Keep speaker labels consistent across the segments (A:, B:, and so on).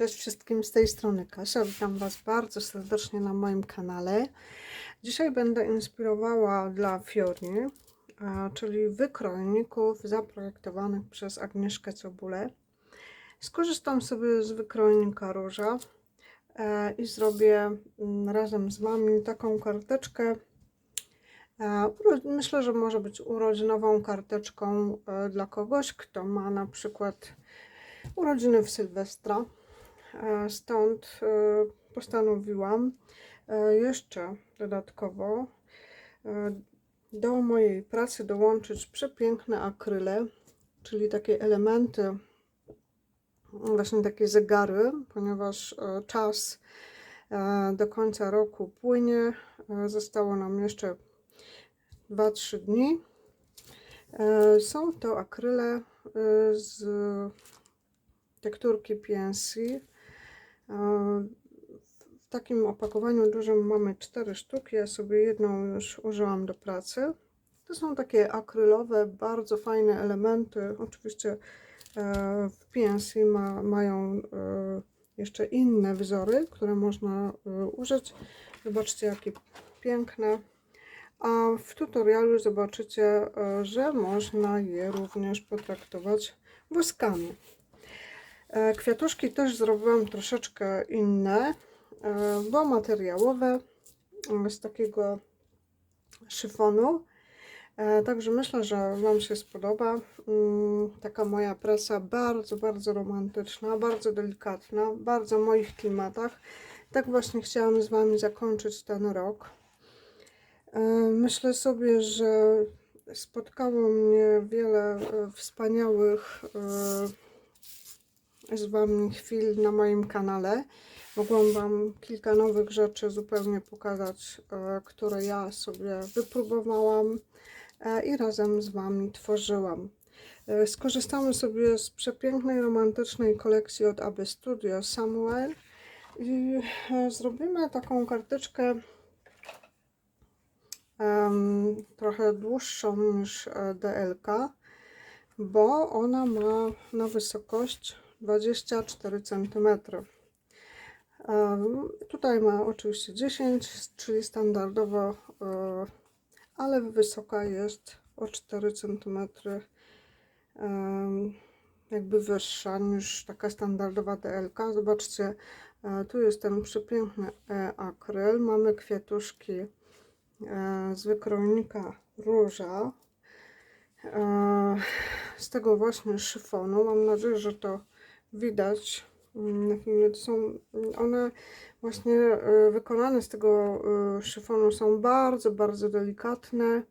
A: Cześć wszystkim z tej strony Kasia. Witam Was bardzo serdecznie na moim kanale. Dzisiaj będę inspirowała dla Fiori, czyli wykrojników zaprojektowanych przez Agnieszkę Cebulę. Skorzystam sobie z wykrojnika róża e, i zrobię mm, razem z Wami taką karteczkę. E, Myślę, że może być urodzinową karteczką e, dla kogoś, kto ma na przykład urodziny w Sylwestra. E, Stąd e, postanowiłam e, jeszcze dodatkowo do mojej pracy dołączyć przepiękne akryle, czyli takie elementy, właśnie takie zegary, ponieważ czas do końca roku płynie. Zostało nam jeszcze 2-3 dni. Są to akryle z tekturki PNC. W takim opakowaniu dużym mamy 4 sztuki. Ja sobie jedną już użyłam do pracy. To są takie akrylowe, bardzo fajne elementy. Oczywiście e, w PNC ma, mają e, jeszcze inne wzory, które można e, użyć. Zobaczcie, jakie piękne. A w tutorialu zobaczycie, że można je również potraktować woskami. E, Kwiatuszki też zrobiłam troszeczkę inne, e, bo materiałowe e, z takiego szyfonu. Także myślę, że Wam się spodoba. Mm, Taka moja praca bardzo, bardzo romantyczna, bardzo delikatna, bardzo w moich klimatach. Tak właśnie chciałam z Wami zakończyć ten rok. Myślę sobie, że spotkało mnie wiele wspaniałych z Wami chwil na moim kanale. Mogłam Wam kilka nowych rzeczy zupełnie pokazać, e, które ja sobie wypróbowałam e, i razem z Wami tworzyłam. E, Skorzystamy sobie z przepięknej, romantycznej kolekcji od AB Studio Samuel i zrobimy taką karteczkę em, trochę dłuższą niż DLK, bo ona ma na wysokość 24 cm. Em, Tutaj ma oczywiście 10, czyli standardowo, e, ale wysoka jest o 4 cm jakby wyższa niż taka standardowa DLK. Zobaczcie, e, tu jest ten przepiękny e, akryl. Mamy kwiatuszki e, z wykrojnika róża. E, Z tego właśnie szyfonu. Mam nadzieję, że to widać mm, na filmie. To są one właśnie e, wykonane z tego e, szyfonu są bardzo, bardzo delikatne.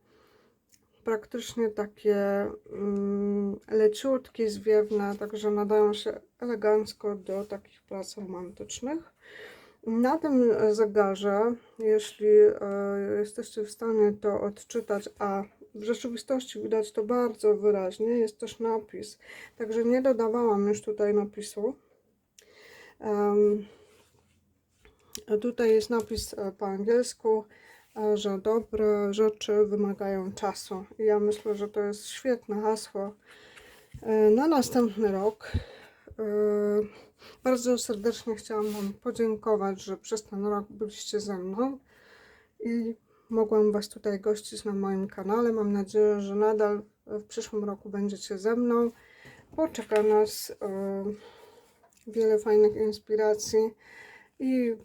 A: Praktycznie takie mm, leciutkie, zwiewne, także nadają się elegancko do takich prac romantycznych. Na tym zegarze, jeśli e, jesteście w stanie to odczytać, a w rzeczywistości widać to bardzo wyraźnie, jest też napis. Także nie dodawałam już tutaj napisu. A tutaj jest napis e, po angielsku, e, że dobre rzeczy wymagają czasu. I ja myślę, że to jest świetne hasło e, na następny rok. Bardzo serdecznie chciałam Wam podziękować, że przez ten rok byliście ze mną i mogłam Was tutaj gościć na moim kanale. Mam nadzieję, że nadal w przyszłym roku będziecie ze mną. Poczeka nas e, wiele fajnych inspiracji i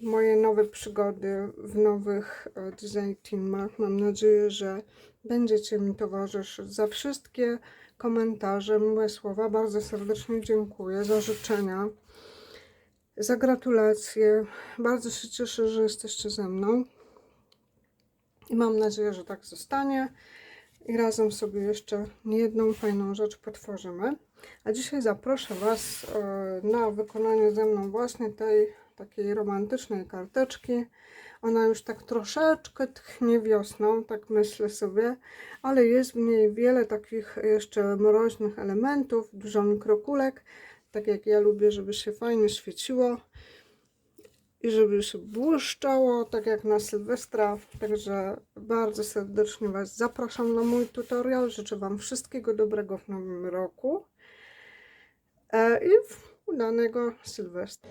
A: moje nowe przygody w nowych e, design teamach. Mam nadzieję, że będziecie mi towarzyszyć. Za wszystkie komentarze, miłe słowa bardzo serdecznie dziękuję. Za życzenia, za gratulacje. Bardzo się cieszę, że jesteście ze mną. I mam nadzieję, że tak zostanie. I razem sobie jeszcze niejedną fajną rzecz potworzymy. A dzisiaj zaproszę Was e, na wykonanie ze mną właśnie tej takiej romantycznej karteczki. Ona już tak troszeczkę tchnie wiosną, tak myślę sobie, ale jest w niej wiele takich jeszcze mroźnych elementów, dużo mikrokulek, tak jak ja lubię, żeby się fajnie świeciło i żeby się błyszczało, tak jak na Sylwestra. Także bardzo serdecznie Was zapraszam na mój tutorial. Życzę Wam wszystkiego dobrego w nowym roku. E, I udanego Sylwestra.